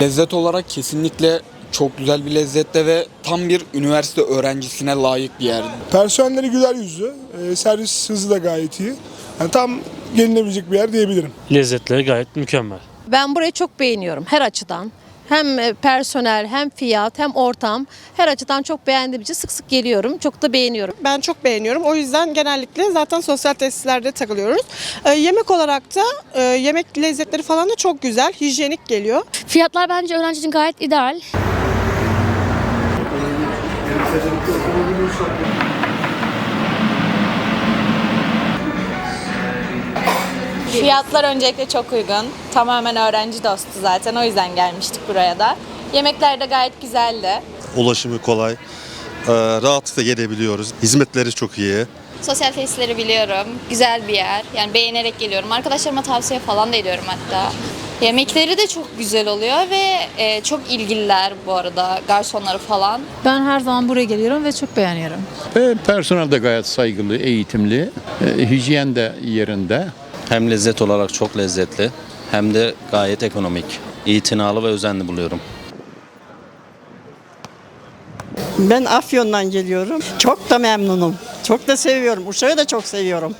Lezzet olarak kesinlikle çok güzel bir lezzette ve tam bir üniversite öğrencisine layık bir yer. Personelleri güler yüzlü. e, servis hızı da gayet iyi. Yani tam gelinebilecek bir yer diyebilirim. Lezzetleri gayet mükemmel. Ben burayı çok beğeniyorum her açıdan. Hem e, personel, hem fiyat, hem ortam. Her açıdan çok beğendiğim için sık sık geliyorum. Çok da beğeniyorum. Ben çok beğeniyorum. O yüzden genellikle zaten sosyal tesislerde takılıyoruz. Ee, yemek olarak da e, yemek lezzetleri falan da çok güzel. Hijyenik geliyor. Fiyatlar bence öğrenci için gayet ideal. Fiyatlar öncelikle çok uygun. Tamamen öğrenci dostu zaten. O yüzden gelmiştik buraya da. Yemekler de gayet güzeldi. ulaşımı kolay. Ee, rahatlıkla gelebiliyoruz. Hizmetleri çok iyi. Sosyal tesisleri biliyorum. Güzel bir yer. Yani beğenerek geliyorum. Arkadaşlarıma tavsiye falan da ediyorum hatta. Yemekleri de çok güzel oluyor ve e, çok ilgililer bu arada garsonları falan. Ben her zaman buraya geliyorum ve çok beğeniyorum. E, Personel de gayet saygılı, eğitimli, e, hijyen de yerinde. Hem lezzet olarak çok lezzetli hem de gayet ekonomik. İtinalı ve özenli buluyorum. Ben Afyon'dan geliyorum. Çok da memnunum. Çok da seviyorum. Uşak'ı da çok seviyorum.